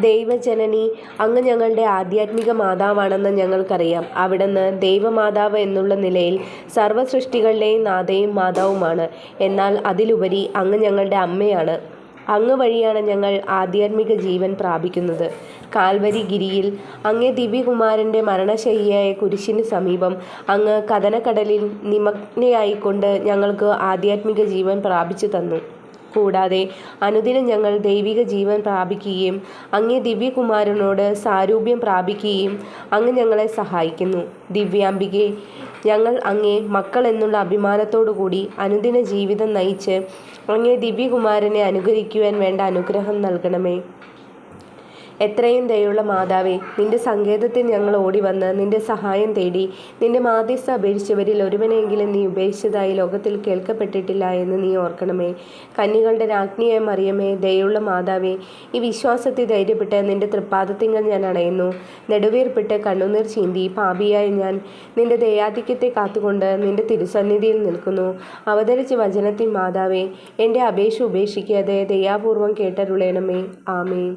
ദൈവജനനി അങ്ങ് ഞങ്ങളുടെ ആധ്യാത്മിക മാതാവാണെന്ന് ഞങ്ങൾക്കറിയാം. അവിടുന്ന് ദൈവമാതാവ് എന്നുള്ള നിലയിൽ സർവസൃഷ്ടികളുടെയും നാഥയും മാതാവുമാണ്. എന്നാൽ അതിലുപരി അങ്ങ് ഞങ്ങളുടെ അമ്മയാണ്. അങ്ങ് വഴിയാണ് ഞങ്ങൾ ആധ്യാത്മിക ജീവൻ പ്രാപിക്കുന്നത്. കാൽവരി ഗിരിയിൽ അങ്ങേ ദിവ്യകുമാരന്റെ മരണശയ്യയായ കുരിശിന് സമീപം അങ്ങ് കഥനക്കടലിൽ നിമഗ്നയായിക്കൊണ്ട് ഞങ്ങൾക്ക് ആധ്യാത്മിക ജീവൻ പ്രാപിച്ചു തന്നു. കൂടാതെ അനുദിനം ഞങ്ങൾ ദൈവിക ജീവൻ പ്രാപിക്കുകയും അങ്ങേ ദിവ്യകുമാരനോട് സാരൂപ്യം പ്രാപിക്കുകയും അങ്ങ് ഞങ്ങളെ സഹായിക്കുന്നു. ദിവ്യാംബികെ ഞങ്ങൾ അങ്ങേ മക്കൾ എന്നുള്ള അഭിമാനത്തോടുകൂടി അനുദിന ജീവിതം നയിച്ച് അങ്ങേ ദിവ്യകുമാരനെ അനുകരിക്കുവാൻ വേണ്ട അനുഗ്രഹം നൽകണമേ. എത്രയും ദയുള്ള മാതാവേ, നിന്റെ സങ്കേതത്തിൽ ഞങ്ങൾ ഓടി വന്ന് നിന്റെ സഹായം തേടി. നിന്റെ മാധ്യസ്ഥ അപേക്ഷിച്ചവരിൽ ഒരുവനെങ്കിലും നീ ഉപേക്ഷിച്ചതായി ലോകത്തിൽ കേൾക്കപ്പെട്ടിട്ടില്ല എന്ന് നീ ഓർക്കണമേ. കന്നികളുടെ രാജ്ഞിയായ മറിയമേ, ദയുള്ള മാതാവേ, ഈ വിശ്വാസത്തിൽ ധൈര്യപ്പെട്ട് നിന്റെ തൃപ്പാദത്തിങ്ങൾ ഞാൻ അണയുന്നു. നെടുവീർപ്പിട്ട് കണ്ണുനീർ ചീന്തി പാപിയായ ഞാൻ നിന്റെ ദയാധിക്യത്തെ കാത്തുകൊണ്ട് നിന്റെ തിരുസന്നിധിയിൽ നിൽക്കുന്നു. അവതരിച്ച വചനത്തിൻ മാതാവേ, എന്റെ അപേക്ഷ ഉപേക്ഷിക്കാതെ ദയാപൂർവം കേട്ടരുളേണമേ. ആമേൻ.